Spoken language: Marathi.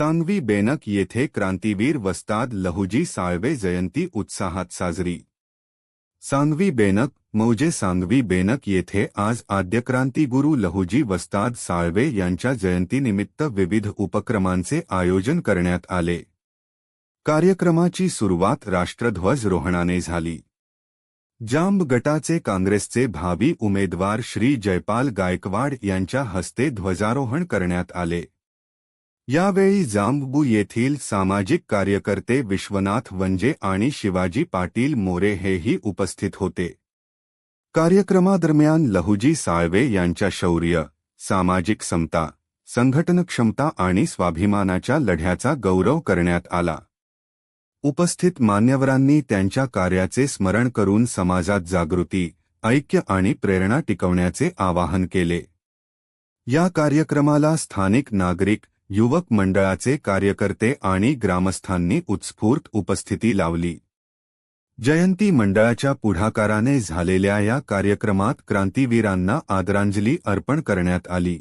सांगवी बेनक येथे क्रांतीवीर वस्ताद लहुजी साळवे जयंती उत्साहात साजरी. सांगवी बेनक, मौजे सांगवी बेनक येथे आज आद्यक्रांतीगुरू लहुजी वस्ताद साळवे यांच्या जयंतीनिमित्त विविध उपक्रमांचे आयोजन करण्यात आले. कार्यक्रमाची सुरुवात राष्ट्रध्वज झाली. जांब गटाचे काँग्रेसचे भावी उमेदवार श्री जयपाल गायकवाड यांच्या हस्ते ध्वजारोहण करण्यात आले. यावेळी जांबबू येथील सामाजिक कार्यकर्ते विश्वनाथ वंजे आणि शिवाजी पाटील मोरे हेही उपस्थित होते. कार्यक्रमादरम्यान लहुजी साळवे यांच्या शौर्य सामाजिक समता संघटन क्षमता आणि स्वाभिमानाच्या लढ्याचा गौरव करण्यात आला. उपस्थित मान्यवरांनी त्यांच्या कार्याचे स्मरण करून समाजात जागृती ऐक्य आणि प्रेरणा टिकवण्याचे आवाहन केले. या कार्यक्रमाला स्थानिक नागरिक युवक मंडळाचे कार्यकर्ते आणि ग्रामस्थांनी उत्स्फूर्त उपस्थिती लावली. जयंती मंडळाच्या पुढाकाराने झालेल्या या कार्यक्रमात क्रांतीवीरांना आदरांजली अर्पण करण्यात आली.